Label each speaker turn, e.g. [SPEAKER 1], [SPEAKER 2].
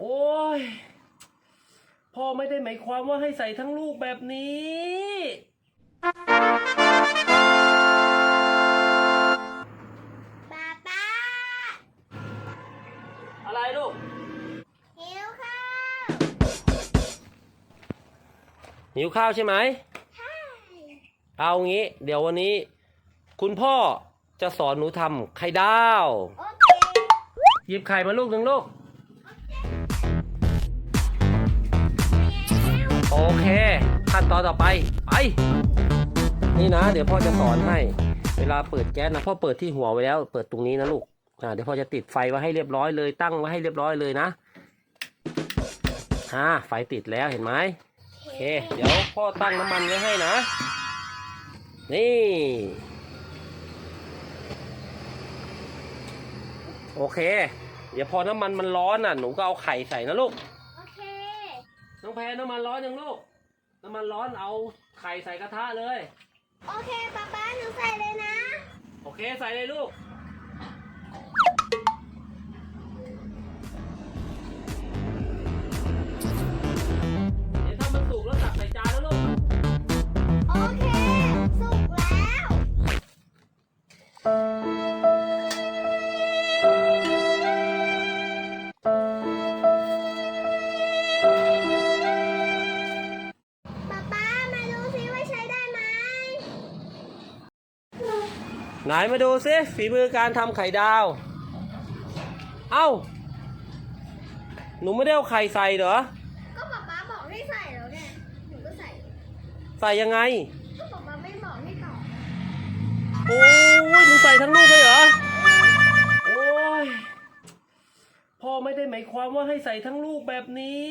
[SPEAKER 1] โอ้ย พ่อไม่ได้หมายความว่าให้ใส่ทั้งลูกแบบนี้
[SPEAKER 2] ป้าป้า
[SPEAKER 1] อะไรลูก
[SPEAKER 2] หิวข้าว
[SPEAKER 1] หิวข้าวใช่ไหม
[SPEAKER 2] ใช่
[SPEAKER 1] เอางี้ เดี๋ยววันนี้ คุณพ่อจะสอนหนูทำไข่ดาว
[SPEAKER 2] โอเค
[SPEAKER 1] หยิบไข่มาลูกหนึ่งลูก เค ขั้นตอนต่อไป ไป นี่นะ เดี๋ยวพ่อจะสอนให้ เวลาเปิดแก๊สนะพ่อเปิดที่หัวไว้แล้ว เปิดตรงนี้นะลูกอ่าเดี๋ยวพ่อจะติดไฟไว้ให้เรียบร้อยเลยตั้งไว้ให้เรียบร้อยเลยนะอ่าไฟติดแล้วเห็นไหมโอเค เดี๋ยวพ่อตั้งน้ำมันไว้ให้นะ นี่ โอเค เดี๋ยวพอน้ำมันมันร้อนอะหนูก็เอาไข่ใส่นะลูก
[SPEAKER 2] โอเค
[SPEAKER 1] น้องแพรน้ำมันร้อนยังลูก น้ำมันร้อนเอาไข่ใส่กระทะเลย
[SPEAKER 2] โอเคป้าป้าหนูใส่เลยนะ
[SPEAKER 1] โอเคใส่เลยลูก ไหนมาดูซิฝีมือการทำไข่ดาว เอ้า หนูไม่ได้เอาไข่ใส่เหรอ
[SPEAKER 2] ก็ป๊าป๊าบอกให้ใส่แล้วไงหนูก็ใส่
[SPEAKER 1] ใส่ยังไง
[SPEAKER 2] ก็ป๊าป๊าไม่บอกให้ต่อ
[SPEAKER 1] โอ้ยหนูใส่ทั้งลูกเลยเหรอ โอ้ย พ่อไม่ได้หมายความว่าให้ใส่ทั้งลูกแบบนี้